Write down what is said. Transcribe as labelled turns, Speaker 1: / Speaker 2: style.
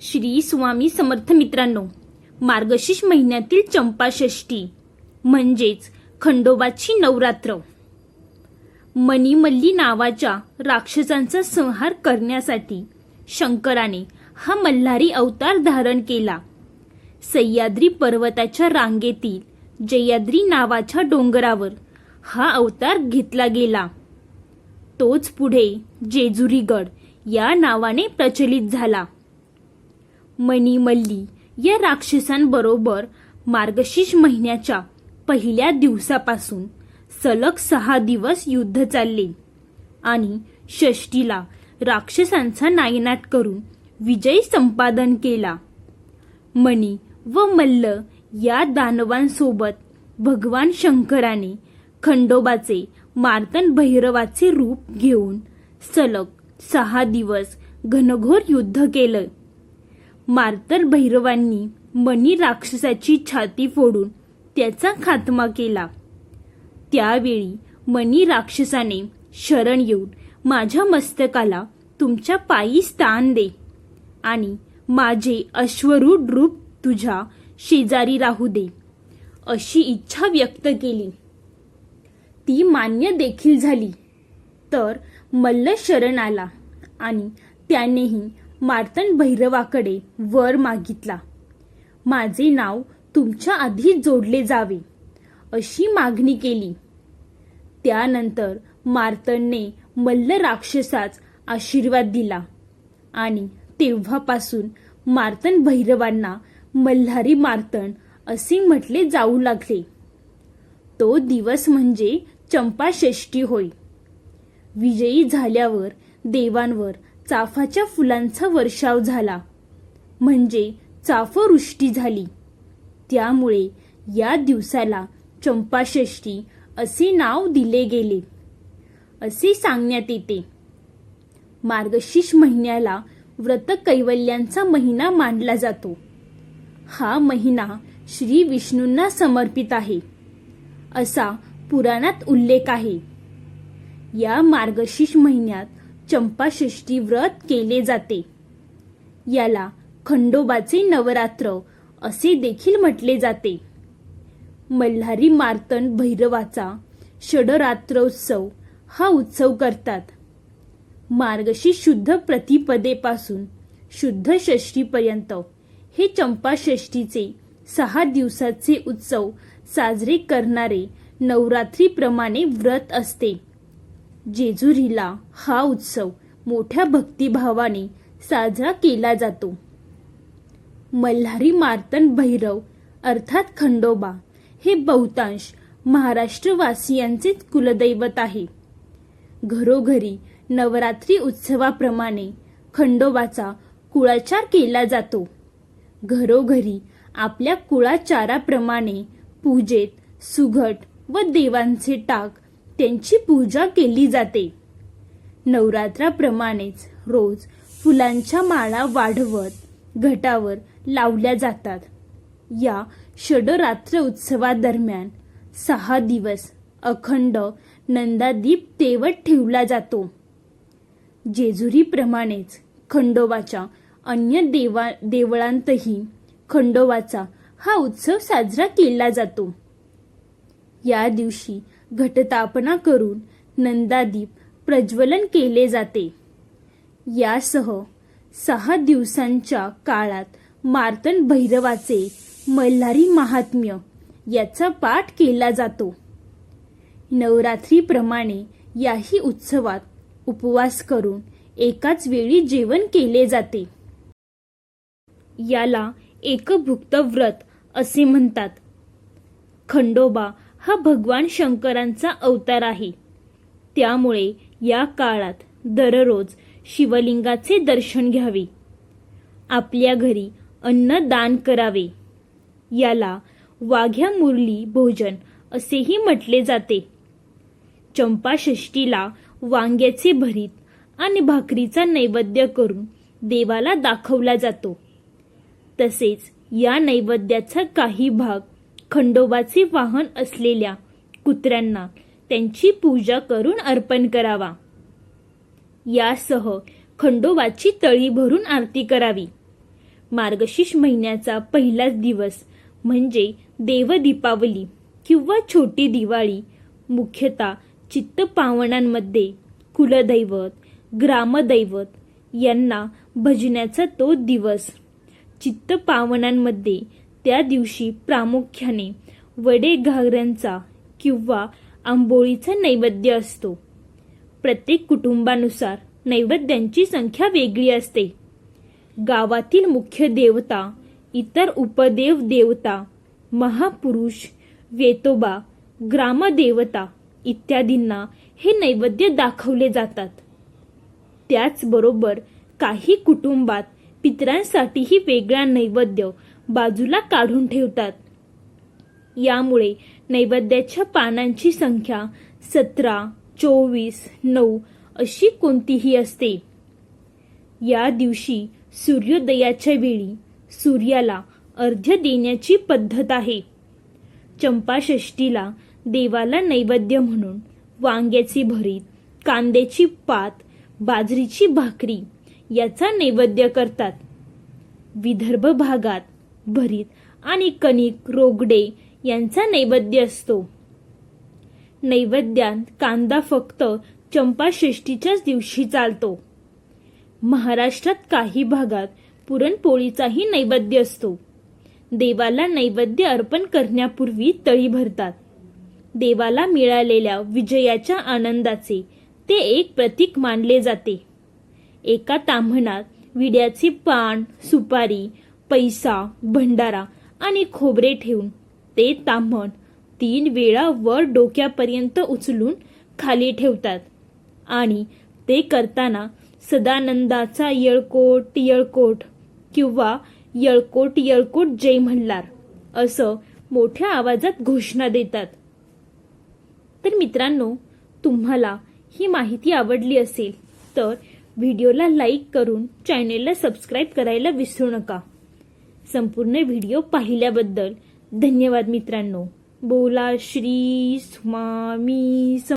Speaker 1: श्री स्वामी समर्थ मित्रांनो मार्गशीर्ष महिन्यातील चंपाषष्ठी म्हणजेच खंडोबाची नवरात्र. मणिमल्ली नावाच्या राक्षसांचा संहार करण्यासाठी शंकराने हा मल्हारी अवतार धारण केला. सह्याद्री पर्वताच्या रांगेतील जयाद्री नावाच्या डोंगरावर हा अवतार घेतला गेला. तोच पुढे जेजुरीगड या नावाने प्रचलित झाला. मणिमल्ली या राक्षसांबरोबर मार्गशीर्ष महिन्याच्या पहिल्या दिवसापासून सलग सहा दिवस युद्ध चालले. आणि षष्टीला राक्षसांचा नायनाट करून विजय संपादन केला. मणी व मल्ल या दानवांसोबत भगवान शंकराने खंडोबाचे मार्तन भैरवाचे रूप घेऊन सलग सहा दिवस घनघोर युद्ध केलं. मार्तर भैरवांनी मणी राक्षसाची छाती फोडून त्याचा खात्मा केला. त्यावेळी मणी राक्षसाने शरण येऊन माझ्या मस्तकाला तुमच्या पायी स्थान दे आणि माझे अश्वरूढ रूप तुझ्या शेजारी राहू दे अशी इच्छा व्यक्त केली. ती मान्य देखील झाली. तर मल्ल शरण आला आणि त्यानेही मार्तन भैरवाकडे वर मागितला. माझे नाव तुमच्या आधी जोडले जावे अशी मागणी केली. त्यानंतर मार्तनने मल्ल राक्षसाच आशीर्वाद दिला आणि तेव्हापासून मार्तन भैरवांना मल्हारी मार्तन असे म्हटले जाऊ लागले. तो दिवस म्हणजे चंपाषष्ठी होय. विजयी झाल्यावर देवांवर चाफाच्या फुलांचा वर्षाव झाला. म्हणजे चाफवृष्टी झाली. त्यामुळे या दिवसाला चंपाषष्ठी असे नाव दिले गेले. असे सांगण्यात येते. मार्गशीर्ष महिन्याला व्रत कैवल्यांचा महिना मानला जातो. हा महिना श्री विष्णूंना समर्पित आहे. असा पुराणात उल्लेख आहे. या मार्गशीर्ष महिन्यात चंपाषष्ठी व्रत केले जाते. याला खंडोबाचे नवरात्र असे देखील म्हटले जाते. मल्हारी मार्तन भैरवाचा षडरात्रोत्सव हा उत्सव करतात. मार्गशी शुद्ध प्रतिपदेपासून शुद्ध षष्टीपर्यंत हे चंपाषष्ठीचे सहा दिवसाचे उत्सव साजरे करणारे नवरात्रीप्रमाणे व्रत असते. जेजुरीला हा उत्सव मोठ्या भक्तिभावाने साजरा केला जातो. मल्हारी मार्तन भैरव अर्थात खंडोबा हे बहुतांश महाराष्ट्रवासियांचेच कुलदैवत आहे. घरोघरी नवरात्री उत्सवाप्रमाणे खंडोबाचा कुळाचार केला जातो. घरोघरी आपल्या कुळाचाराप्रमाणे पूजेत सुघट व देवांचे टाक त्यांची पूजा केली जाते. नवरात्राप्रमाणेच रोज फुलांच्या माळा वाढवत घटावर लावल्या जातात. या षडरात्र उत्सवादरम्यान सहा दिवस अखंड नंदादीप तेवत ठेवला जातो. जेजुरीप्रमाणेच खंडोबाच्या अन्य देवा देवळांतही खंडोबाचा हा उत्सव साजरा केला जातो. या दिवशी घटतापना करून नंदादीप प्रज्वलन केले जाते. यासह सहा दिवसांच्या काळात मार्तन भैरवाचे मल्हारी महात्म्य याचा पाठ केला जातो. नवरात्रीप्रमाणे याही उत्सवात उपवास करून एकाच वेळी जेवण केले जाते. याला एकभुक्त व्रत असे म्हणतात. खंडोबा हा भगवान शंकरांचा अवतार आहे. त्यामुळे या काळात दररोज शिवलिंगाचे दर्शन घ्यावे. आपल्या घरी अन्न दान करावे. याला वाघ्या मुरली भोजन असेही म्हटले जाते. चंपाषष्टीला वांग्याचे भरीत आणि भाकरीचा नैवेद्य करून देवाला दाखवला जातो. तसेच या नैवेद्याचा काही भाग खंडोबाचे वाहन असलेल्या कुत्र्यांना त्यांची पूजा करून अर्पण करावा. यासह खंडोबाची तळी भरून आरती करावी. मार्गशीर्ष महिन्याचा पहिलाच दिवस म्हणजे देवदीपावली किंवा छोटी दिवाळी मुख्यतः चित्तपावनांमध्ये कुलदैवत ग्रामदैवत यांना भजण्याचा तो दिवस. चित्तपावनांमध्ये त्या दिवशी प्रामुख्याने वडे घागऱ्यांचा किंवा आंबोळीचा नैवेद्य असतो. प्रत्येक कुटुंबानुसार नैवेद्यांची संख्या वेगळी असते. गावातील मुख्य देवता इतर उपदेव देवता महापुरुष वेतोबा ग्रामदेवता इत्यादींना हे नैवेद्य दाखवले जातात. त्याचबरोबर काही कुटुंबात पितरांसाठीही वेगळा नैवेद्य बाजूला काढून ठेवतात. यामुळे नैवेद्याच्या पानांची संख्या सतरा चोवीस नऊ अशी कोणतीही असते. या दिवशी सूर्योदयाच्या वेळी सूर्याला अर्ध्य देण्याची पद्धत आहे. चंपाषष्टीला देवाला नैवेद्य म्हणून वांग्याची भरीत कांद्याची पात बाजरीची भाकरी याचा नैवेद्य करतात. विदर्भ भागात भरीत आणि कणिक रोगडे यांचा नैवेद्य असतो. नैवेद्यात कांदा फक्त चंपाषष्टीच्याच दिवशी चालतो. महाराष्ट्रात काही भागात पुरणपोळीचाही नैवेद्य असतो. देवाला नैवेद्य अर्पण करण्यापूर्वी तळी भरतात. देवाला मिळालेल्या विजयाच्या आनंदाचे ते एक प्रतीक मानले जाते. एका ताम्हणात विड्याचे पान सुपारी पैसा भंडारा आणि खोबरे ठेवून ते ताम्हण तीन वेळा वर डोक्यापर्यंत उचलून खाली ठेवतात. आणि ते करताना सदानंदाचा येळकोट येळकोट किंवा येळकोट येळकोट जय म्हणणार असं मोठ्या आवाजात घोषणा देतात. तर मित्रांनो तुम्हाला ही माहिती आवडली असेल तर व्हिडिओला लाईक करून चॅनेलला सबस्क्राईब करायला विसरू नका. संपूर्ण व्हिडिओ पाहिल्याबद्दल धन्यवाद मित्रांनो. बोला श्री स्वामी